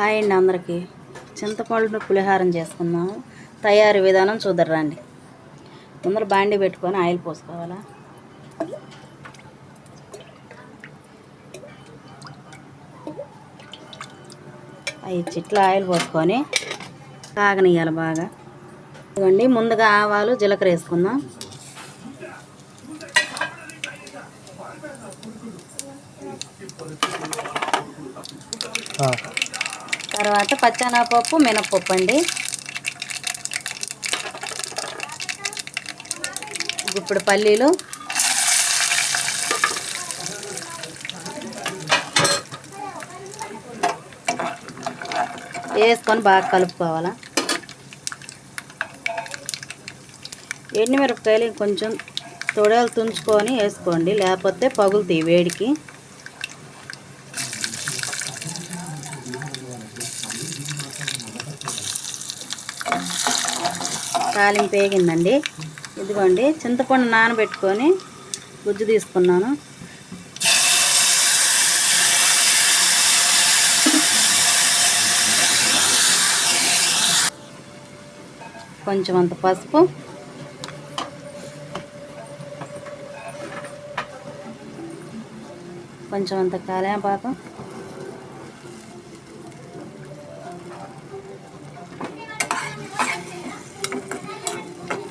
Hi అండి అందరికీ. చింతపండు పులిహారం చేసుకుందాము తయారీ విధానం చూద్దరండి ముందర బాండి పెట్టుకొని ఆయిల్ పోసుకోవాలా? ఐదు చిట్ల ఆయిల్ పోసుకొని కాగనియాలి బాగా. ఇవ్వండి ముందుగా ఆవాలు జీలకర్ర వేసుకుందాం. తర్వాత పచ్చెనగపప్పు మినప్పప్పు అండి. ఇప్పుడు పల్లీలు. వేసుకొని బాగా కలుపుకోవాలా. ఎండుమిరపకాయలు కొంచెం తొడలు తుంచుకొని వేసుకోండి. లేకపోతే పగులుతాయి వేడికి. తాలింపు వేగిందండి. ఇదిగోండి చింతపండు నానబెట్టుకొని గుజ్జు తీసుకున్నాను. కొంచెం అంత పసుపు. కొంచెం అంత కాలేపాకం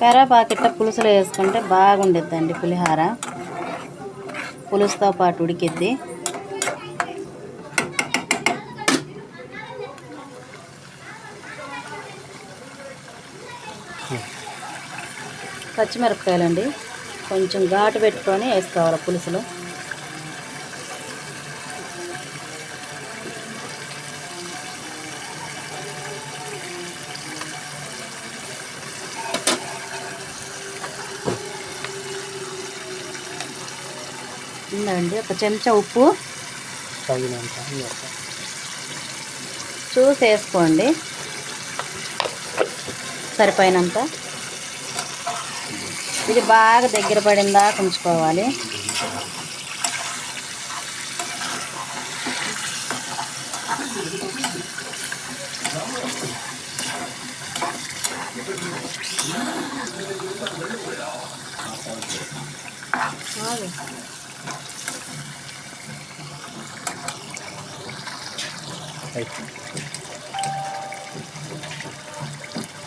కరేపాకు పులుసులో వేసుకుంటే బాగుండిద్దండి పులిహార. పులుసుతో పాటు ఉడికిద్ది. పచ్చిమిరపకాయలండి. కొంచెం ఘాటు పెట్టుకొని వేసుకోవాలి పులుసులో. ఉందండి ఒక చెంచా ఉప్పు. చూసి వేసుకోండి. సరిపోయినంత. ఇది బాగా దగ్గర పడిందా ఉంచుకోవాలి.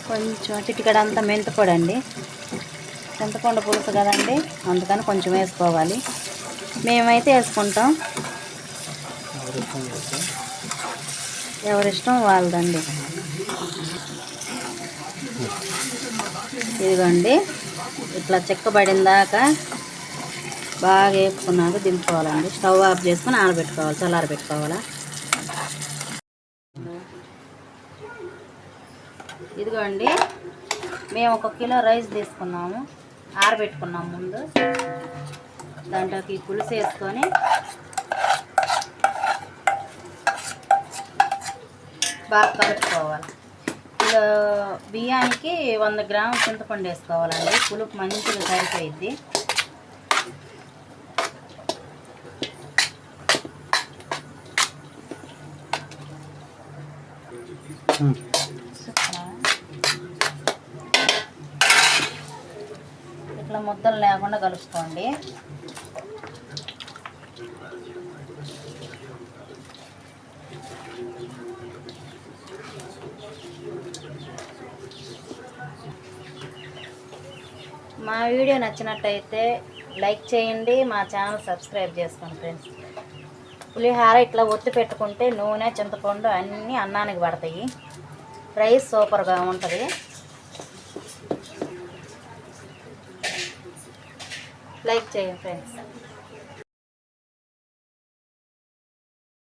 కొంచెం చిటికడ అంతా మెంతిపొడి అండి చింతపండు పులుసు కదండి అందుకని కొంచెం వేసుకోవాలి. మేమైతే వేసుకుంటాం. ఎవరిష్టం వాళ్ళదండి. ఇదిగోండి ఇట్లా చెక్కబడిన దాకా బాగా వేపుకున్నాక దింపుకోవాలండి. స్టవ్ ఆఫ్ చేసుకొని ఆరబెట్టుకోవాలి చల్లారబెట్టుకోవాలా? ఇదిగోండి మేము ఒక కిలో రైస్ తీసుకున్నాము ఆరబెట్టుకున్నాము ముందు. దాంట్లోకి పులుసు వేసుకొని బాగా కలుపుకోవాలి. కిలో బియ్యానికి వంద గ్రాముల చింతపండు వేసుకోవాలండి. పులుపు మంచిగా సరిపోయిద్ది. ఇట్లా ముద్దలు లేకుండా కలుపుకోండి. మా వీడియో నచ్చినట్టయితే లైక్ చేయండి మా ఛానల్ సబ్స్క్రైబ్ చేసుకోండి ఫ్రెండ్స్. పులిహార ఇట్లా ఒత్తి పెట్టుకుంటే నూనె చింతపండు అన్నీ అన్నానికి పడతాయి. రైస్ సూపర్గా ఉంటుంది. లైక్ చేయండి ఫ్రెండ్స్.